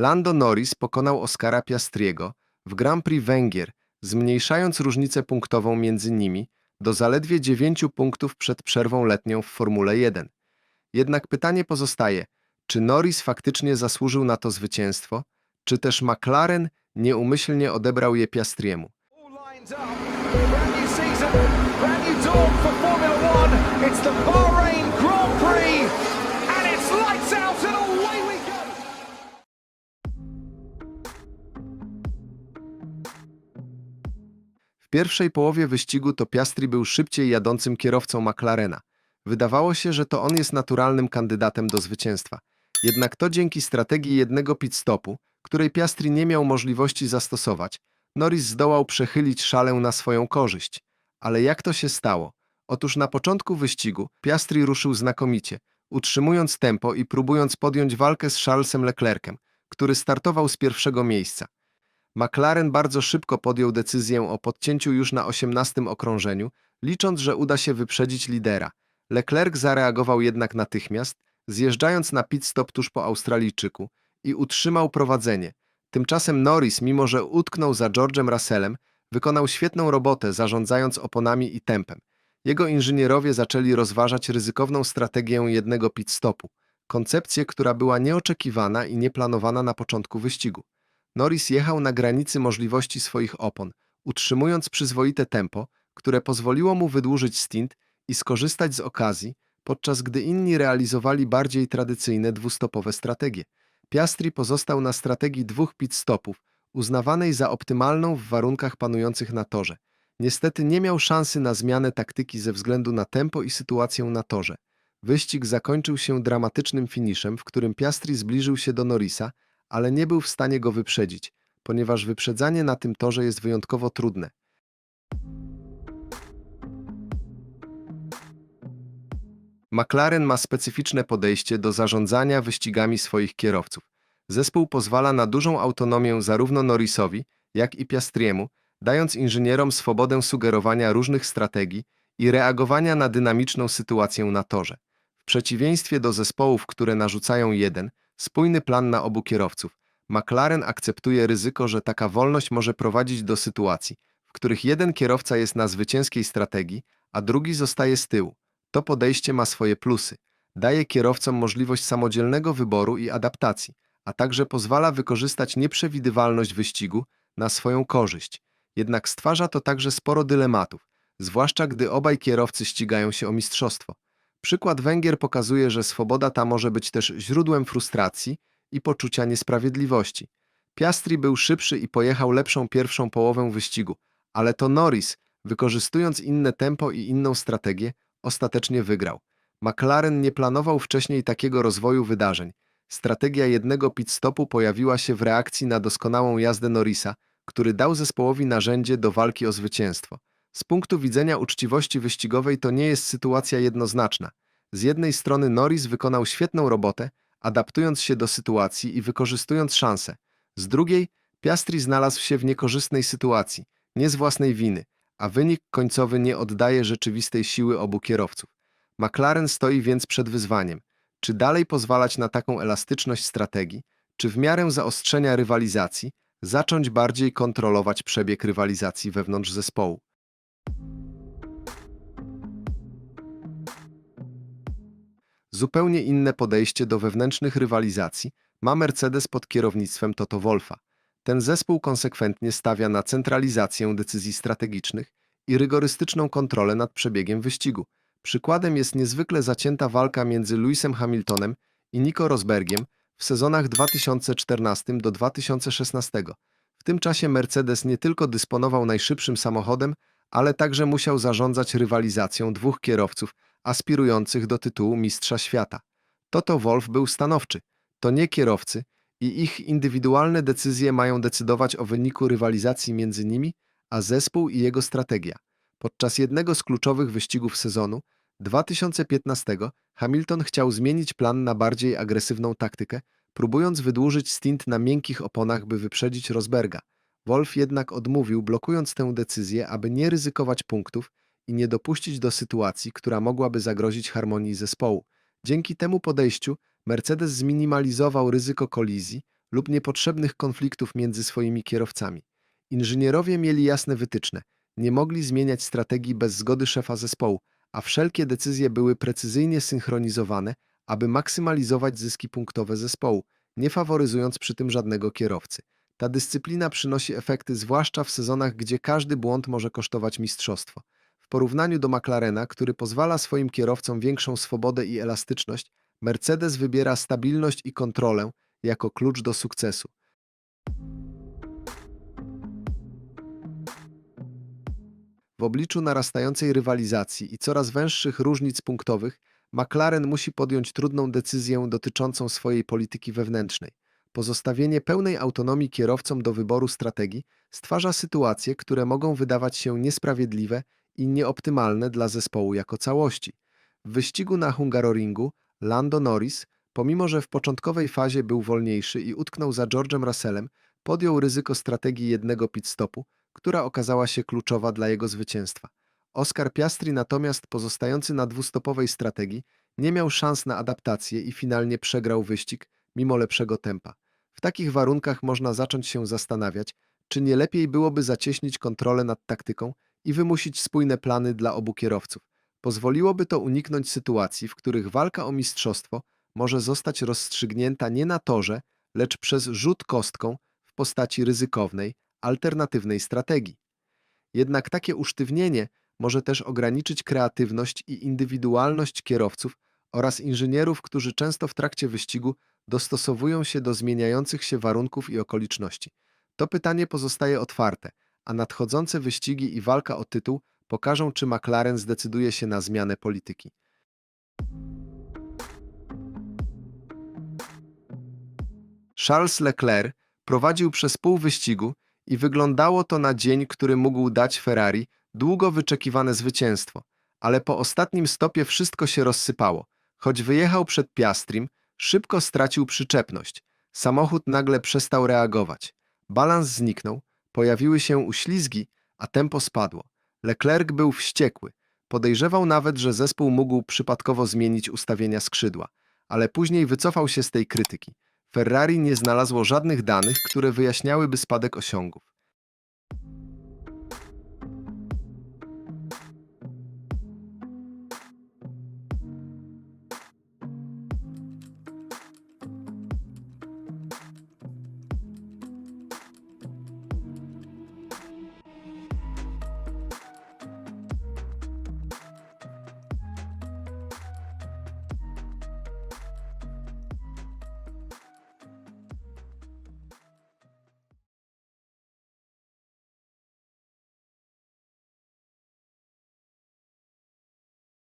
Lando Norris pokonał Oscara Piastriego w Grand Prix Węgier, zmniejszając różnicę punktową między nimi do zaledwie 9 punktów przed przerwą letnią w Formule 1. Jednak pytanie pozostaje, czy Norris faktycznie zasłużył na to zwycięstwo, czy też McLaren nieumyślnie odebrał je Piastriemu. Brand new pierwszej połowie wyścigu to Piastri był szybciej jadącym kierowcą McLarena. Wydawało się, że to on jest naturalnym kandydatem do zwycięstwa. Jednak to dzięki strategii jednego pit stopu, której Piastri nie miał możliwości zastosować, Norris zdołał przechylić szalę na swoją korzyść. Ale jak to się stało? Otóż na początku wyścigu Piastri ruszył znakomicie, utrzymując tempo i próbując podjąć walkę z Charlesem Leclercem, który startował z pierwszego miejsca. McLaren bardzo szybko podjął decyzję o podcięciu już na 18 okrążeniu, licząc, że uda się wyprzedzić lidera. Leclerc zareagował jednak natychmiast, zjeżdżając na pit stop tuż po Australijczyku i utrzymał prowadzenie. Tymczasem Norris, mimo że utknął za George'em Russellem, wykonał świetną robotę zarządzając oponami i tempem. Jego inżynierowie zaczęli rozważać ryzykowną strategię jednego pit stopu, koncepcję, która była nieoczekiwana i nieplanowana na początku wyścigu. Norris jechał na granicy możliwości swoich opon, utrzymując przyzwoite tempo, które pozwoliło mu wydłużyć stint i skorzystać z okazji, podczas gdy inni realizowali bardziej tradycyjne dwustopowe strategie. Piastri pozostał na strategii dwóch pit stopów, uznawanej za optymalną w warunkach panujących na torze. Niestety nie miał szansy na zmianę taktyki ze względu na tempo i sytuację na torze. Wyścig zakończył się dramatycznym finiszem, w którym Piastri zbliżył się do Norrisa, ale nie był w stanie go wyprzedzić, ponieważ wyprzedzanie na tym torze jest wyjątkowo trudne. McLaren ma specyficzne podejście do zarządzania wyścigami swoich kierowców. Zespół pozwala na dużą autonomię zarówno Norrisowi, jak i Piastriemu, dając inżynierom swobodę sugerowania różnych strategii i reagowania na dynamiczną sytuację na torze. W przeciwieństwie do zespołów, które narzucają jeden, spójny plan na obu kierowców, McLaren akceptuje ryzyko, że taka wolność może prowadzić do sytuacji, w których jeden kierowca jest na zwycięskiej strategii, a drugi zostaje z tyłu. To podejście ma swoje plusy. Daje kierowcom możliwość samodzielnego wyboru i adaptacji, a także pozwala wykorzystać nieprzewidywalność wyścigu na swoją korzyść. Jednak stwarza to także sporo dylematów, zwłaszcza gdy obaj kierowcy ścigają się o mistrzostwo. Przykład Węgier pokazuje, że swoboda ta może być też źródłem frustracji i poczucia niesprawiedliwości. Piastri był szybszy i pojechał lepszą pierwszą połowę wyścigu, ale to Norris, wykorzystując inne tempo i inną strategię, ostatecznie wygrał. McLaren nie planował wcześniej takiego rozwoju wydarzeń. Strategia jednego pit stopu pojawiła się w reakcji na doskonałą jazdę Norrisa, który dał zespołowi narzędzie do walki o zwycięstwo. Z punktu widzenia uczciwości wyścigowej to nie jest sytuacja jednoznaczna. Z jednej strony Norris wykonał świetną robotę, adaptując się do sytuacji i wykorzystując szanse. Z drugiej, Piastri znalazł się w niekorzystnej sytuacji, nie z własnej winy, a wynik końcowy nie oddaje rzeczywistej siły obu kierowców. McLaren stoi więc przed wyzwaniem. Czy dalej pozwalać na taką elastyczność strategii, czy w miarę zaostrzenia rywalizacji zacząć bardziej kontrolować przebieg rywalizacji wewnątrz zespołu? Zupełnie inne podejście do wewnętrznych rywalizacji ma Mercedes pod kierownictwem Toto Wolfa. Ten zespół konsekwentnie stawia na centralizację decyzji strategicznych i rygorystyczną kontrolę nad przebiegiem wyścigu. Przykładem jest niezwykle zacięta walka między Lewisem Hamiltonem i Nico Rosbergiem w sezonach 2014 do 2016. W tym czasie Mercedes nie tylko dysponował najszybszym samochodem, ale także musiał zarządzać rywalizacją dwóch kierowców aspirujących do tytułu Mistrza Świata. Toto Wolff był stanowczy. To nie kierowcy i ich indywidualne decyzje mają decydować o wyniku rywalizacji między nimi, a zespół i jego strategia. Podczas jednego z kluczowych wyścigów sezonu 2015 Hamilton chciał zmienić plan na bardziej agresywną taktykę, próbując wydłużyć stint na miękkich oponach, by wyprzedzić Rosberga. Wolf jednak odmówił, blokując tę decyzję, aby nie ryzykować punktów i nie dopuścić do sytuacji, która mogłaby zagrozić harmonii zespołu. Dzięki temu podejściu Mercedes zminimalizował ryzyko kolizji, lub niepotrzebnych konfliktów między swoimi kierowcami. Inżynierowie mieli jasne wytyczne, nie mogli zmieniać strategii bez zgody szefa zespołu, a wszelkie decyzje były precyzyjnie synchronizowane, aby maksymalizować zyski punktowe zespołu, nie faworyzując przy tym żadnego kierowcy. Ta dyscyplina przynosi efekty zwłaszcza w sezonach, gdzie każdy błąd może kosztować mistrzostwo. Porównaniu do McLarena, który pozwala swoim kierowcom większą swobodę i elastyczność, Mercedes wybiera stabilność i kontrolę jako klucz do sukcesu. W obliczu narastającej rywalizacji i coraz węższych różnic punktowych, McLaren musi podjąć trudną decyzję dotyczącą swojej polityki wewnętrznej. Pozostawienie pełnej autonomii kierowcom do wyboru strategii stwarza sytuacje, które mogą wydawać się niesprawiedliwe i nieoptymalne dla zespołu jako całości. W wyścigu na Hungaroringu Lando Norris, pomimo że w początkowej fazie był wolniejszy i utknął za George'em Russellem, podjął ryzyko strategii jednego pit stopu, która okazała się kluczowa dla jego zwycięstwa. Oscar Piastri natomiast, pozostający na dwustopowej strategii, nie miał szans na adaptację i finalnie przegrał wyścig mimo lepszego tempa. W takich warunkach można zacząć się zastanawiać, czy nie lepiej byłoby zacieśnić kontrolę nad taktyką i wymusić spójne plany dla obu kierowców. Pozwoliłoby to uniknąć sytuacji, w których walka o mistrzostwo może zostać rozstrzygnięta nie na torze, lecz przez rzut kostką w postaci ryzykownej, alternatywnej strategii. Jednak takie usztywnienie może też ograniczyć kreatywność i indywidualność kierowców oraz inżynierów, którzy często w trakcie wyścigu dostosowują się do zmieniających się warunków i okoliczności. To pytanie pozostaje otwarte, a nadchodzące wyścigi i walka o tytuł pokażą, czy McLaren zdecyduje się na zmianę polityki. Charles Leclerc prowadził przez pół wyścigu i wyglądało to na dzień, który mógł dać Ferrari długo wyczekiwane zwycięstwo, ale po ostatnim stopie wszystko się rozsypało. Choć wyjechał przed Piastrim, szybko stracił przyczepność. Samochód nagle przestał reagować. Balans zniknął, pojawiły się uślizgi, a tempo spadło. Leclerc był wściekły. Podejrzewał nawet, że zespół mógł przypadkowo zmienić ustawienia skrzydła, ale później wycofał się z tej krytyki. Ferrari nie znalazło żadnych danych, które wyjaśniałyby spadek osiągów.